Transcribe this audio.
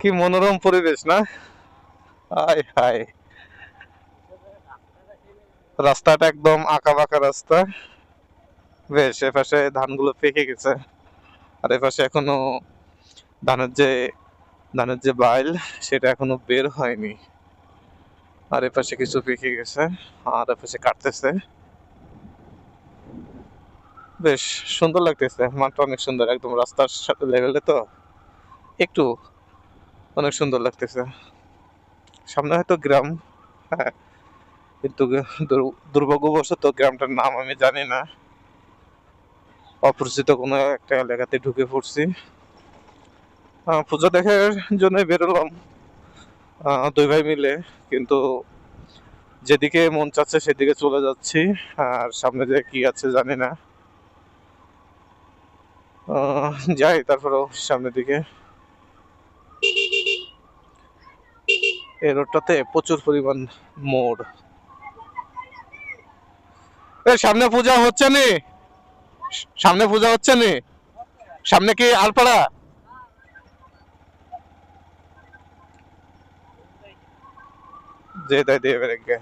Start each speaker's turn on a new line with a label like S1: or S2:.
S1: কি মনোরম পরিবেশ, না? হায় হায়। রাস্তাটা একদম আঁকা বাঁকা রাস্তা। বেশ, এপাশে ধানগুলো পেকে গেছে। আর এপাশে এখনও ধানের যে ধানের যে বাইল, সেটা এখনও বের হয়নি। আর এপাশে কিছু পেকে গেছে, আর এপাশে কাটতেছে। বেশ সুন্দর লাগতেছে। মাঠটা অনেক সুন্দর, একদম রাস্তার সাথে লেভেলে তো। একটু অনেক সুন্দর লাগতেছে। সামনে হয়তো গ্রাম হ্যাঁ। কিন্তু দুর্ভাগ্যবশত গ্রামটার নাম আমি জানি না। অপরিচিত কোনো একটা এলাকাতে ঢুকে পড়ছি। পূজা দেখার জন্য বেরোলাম। দুই ভাই মিলে। কিন্তু যেদিকে মন চাচ্ছে সেদিকে চলে যাচ্ছি। আর সামনে যে কি আছে জানি না। যাই তারপরেও সামনের দিকে। এই রোডটাতে প্রচুর পরিমাণ মোড়। সামনে পূজা হচ্ছে নি? সামনে পূজা হচ্ছে নি? সামনে কি আলপাড়া? যে তাই দিয়ে বেরেকে